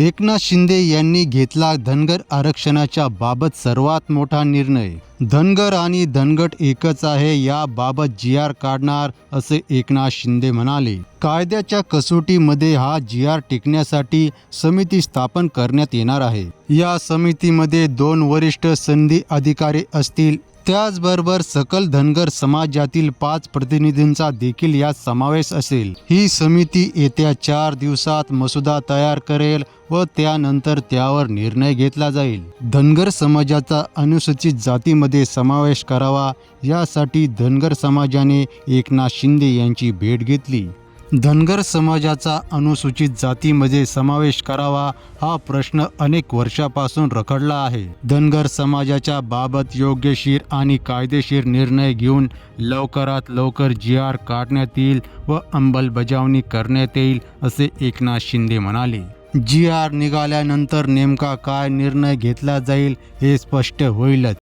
एकनाथ शिंदे यांनी घेतला धनगर आरक्षणाच्या बाबत सर्वात मोठा निर्णय. धनगर आणि धनगट एकच आहे याबाबत जी आर काढणार असे एकनाथ शिंदे म्हणाले. कायद्याच्या कसोटीमध्ये हा जी आर टिकण्यासाठी समिती स्थापन करण्यात येणार आहे. या समितीमध्ये दोन वरिष्ठ संधी अधिकारी असतील त्याचबरोबर सकल धनगर समाजातील पाच प्रतिनिधींचा देखील यात समावेश असेल. ही समिती येत्या चार दिवसात मसुदा तयार करेल व त्यानंतर त्यावर निर्णय घेतला जाईल. धनगर समाजाचा अनुसूचित जातीमध्ये समावेश करावा यासाठी धनगर समाजाने एकनाथ शिंदे यांची भेट घेतली. धनगर समाजाचा अनुसूचित जातीमध्ये समावेश करावा हा प्रश्न अनेक वर्षापासून रखडला आहे. धनगर समाजाच्या बाबत योग्यशीर आणि कायदेशीर निर्णय घेऊन लवकरात लवकर जी आर काढण्यात येईल व अंमलबजावणी करण्यात येईल असे एकनाथ शिंदे म्हणाले. जी आर निघाल्यानंतर नेमका काय निर्णय घेतला जाईल हे स्पष्ट होईलच.